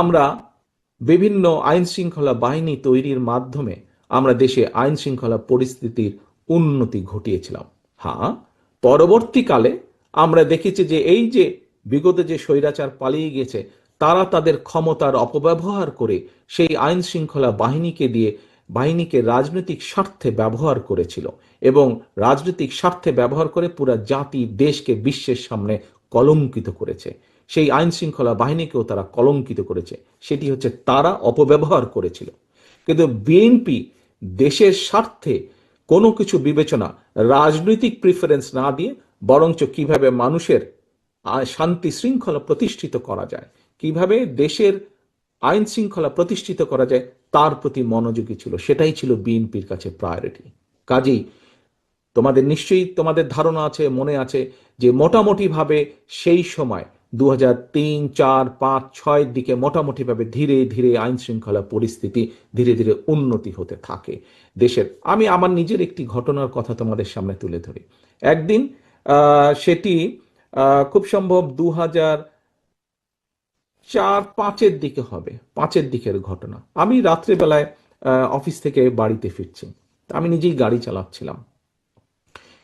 আমরা বিভিন্ন আইন শৃঙ্খলা বাহিনী তৈরির মাধ্যমে আমরা দেশে আইন শৃঙ্খলা পরিস্থিতির উন্নতি ঘটিয়েছিলাম। হ্যাঁ পরবর্তীকালে আমরা দেখেছি যে এই যে বিগত যে স্বৈরাচার পালিয়ে গেছে তারা তাদের ক্ষমতার অপব্যবহার করে সেই আইন শৃঙ্খলা বাহিনীকে দিয়ে বাহিনীকে রাজনৈতিক স্বার্থে ব্যবহার করেছিল এবং রাজনৈতিক স্বার্থে ব্যবহার করে পুরা জাতি দেশকে বিশ্বের সামনে কলঙ্কিত করেছে। সেই আইন শৃঙ্খলা বাহিনীকেও তারা কলঙ্কিত করেছে। সেটি হচ্ছে তারা অপব্যবহার করেছিল। কিন্তু বিএনপি দেশের স্বার্থে কোনো কিছু বিবেচনা, রাজনৈতিক প্রিফারেন্স না দিয়ে বরঞ্চ কীভাবে মানুষের শান্তি শৃঙ্খলা প্রতিষ্ঠিত করা যায়, কীভাবে দেশের আইন শৃঙ্খলা প্রতিষ্ঠিত করা যায়, তার প্রতি মনোযোগী ছিল, সেটাই ছিল বিএনপির কাছে প্রায়োরিটি কাজেই তোমাদের নিশ্চয়ই তোমাদের ধারণা আছে, মনে আছে যে মোটামুটি ভাবে সেই সময় দু হাজার তিন, চার, পাঁচ ছয়ের দিকে মোটামুটি ভাবে ধীরে ধীরে আইন শৃঙ্খলা পরিস্থিতি ধীরে ধীরে উন্নতি হতে থাকে। দেশের, আমি আমার নিজের একটি ঘটনার কথা তোমাদের সামনে তুলে ধরি। একদিন সেটি খুব সম্ভব দু হাজার চার, পাঁচের দিকে হবে, পাঁচের দিকের ঘটনা। আমি রাত্রেবেলায় অফিস থেকে বাড়িতে ফিরছি। আমি নিজেই গাড়ি চালাচ্ছিলাম।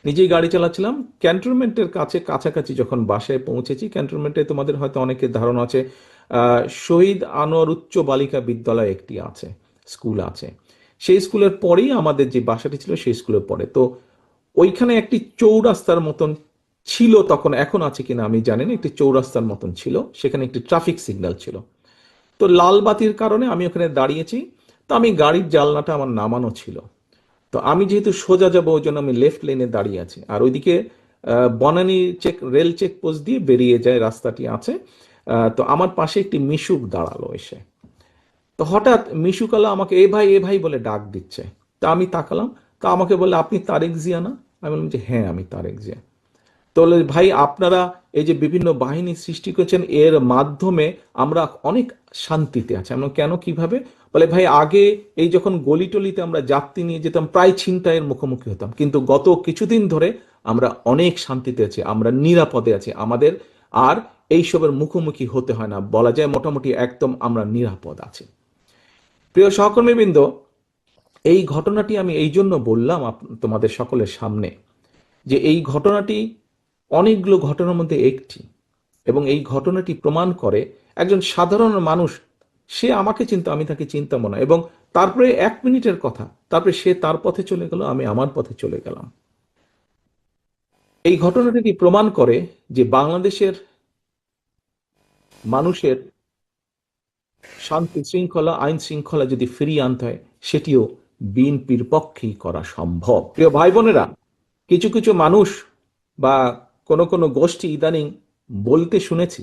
নিজেই গাড়ি চালাচ্ছিলাম। ক্যান্টনমেন্টের কাছে কাছাকাছি যখন বাসায় পৌঁছেছি, ক্যান্টনমেন্টে তোমাদের হয়তো অনেকের ধারণা আছে শহীদ আনোয়ার উচ্চ বালিকা বিদ্যালয় একটি আছে, স্কুল আছে। সেই স্কুলের পরেই আমাদের যে বাসাটি ছিল, সেই স্কুলের পরে। তো ওইখানে একটি চৌরাস্তার মতন ছিল তখন, এখন আছে কিনা আমি জানি না, একটি চৌরাস্তার মতন ছিল, সেখানে একটি ট্রাফিক সিগন্যাল ছিল। তো লাল বাতির কারণে আমি ওখানে দাঁড়িয়েছি। তো আমি গাড়ির জানলাটা আমার নামানো ছিল। তো আমি যেহেতু সোজা যাব ওই জন্য আমি লেফট লেনে দাঁড়িয়ে আছি। আর ওইদিকে Banani check rail check post দিয়ে বেরিয়ে যায় রাস্তাটি আছে। তো আমার পাশে একটি মিশুক দাঁড়াল এসে। তো হঠাৎ মিশুকালা আমাকে এ ভাই এ ভাই বলে ডাক দিচ্ছে। তা আমি তাকালাম। তা আমাকে বলে আপনি তারেক জিয়া না? আমি বললাম যে হ্যাঁ আমি তারেক জিয়া। তো বলে, ভাই আপনারা এই যে বিভিন্ন বাহিনী সৃষ্টি করেছেন এর মাধ্যমে আমরা অনেক শান্তিতে আছি। আমরা কেন? কীভাবে? বলে, ভাই, আগে এই যখন গলিটলিতে আমরা যাত্রী নিয়ে যেতাম, প্রায় ছিনতাইয়ের মুখোমুখি হতাম। কিন্তু গত কিছুদিন ধরে আমরা অনেক শান্তিতে আছি, আমরা নিরাপদে আছি। আমাদের আর এইসবের মুখোমুখি হতে হয় না। বলা যায় মোটামুটি একদম আমরা নিরাপদ আছি। প্রিয় সহকর্মীবৃন্দ, এই ঘটনাটি আমি এই জন্য বললাম তোমাদের সকলের সামনে যে, এই ঘটনাটি অনেকগুলো ঘটনার মধ্যে একটি এবং এই ঘটনাটি প্রমাণ করে একজন সাধারণ মানুষ সে আমাকে চিন্তা, আমি তাকে চিন্তাম না। এবং তারপরে এক মিনিটের কথা, তারপরে সে তার পথে চলে গেল, আমি আমার পথে চলে গেলাম। এই ঘটনাটি প্রমাণ করে যে বাংলাদেশের মানুষের শান্তি শৃঙ্খলা, আইন শৃঙ্খলা যদি ফিরিয়ে আনতে হয়, সেটিও বিএনপির পক্ষেই করা সম্ভব। প্রিয় ভাই বোনেরা, কিছু কিছু মানুষ বা কোনো কোনো গোষ্ঠী ইদানিং বলতে শুনেছি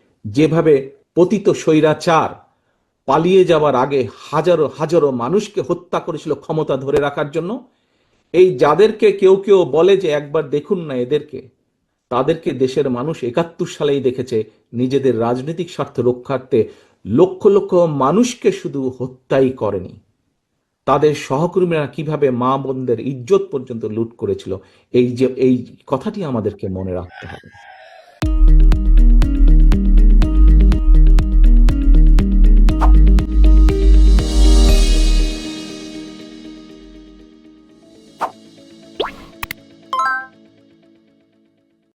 যেভাবে পতিত স্বৈরাচার পালিয়ে যাওয়ার আগে হাজারো হাজারো মানুষকে হত্যা করেছিল ক্ষমতা ধরে রাখার জন্য, এই যাদেরকে কেউ কেউ বলে যে একবার দেখুন না এদেরকে, তাদেরকে দেশের মানুষ একাত্তর সালেই দেখেছে নিজেদের রাজনৈতিক স্বার্থ রক্ষার্থে লক্ষ লক্ষ মানুষকে শুধু হত্যাই করেনি। তাদের সহকর্মীরা কীভাবে মা বোনদের ইজ্জত পর্যন্ত লুট করেছিল, এই যে, এই কথাটি আমাদেরকে মনে রাখতে হবে।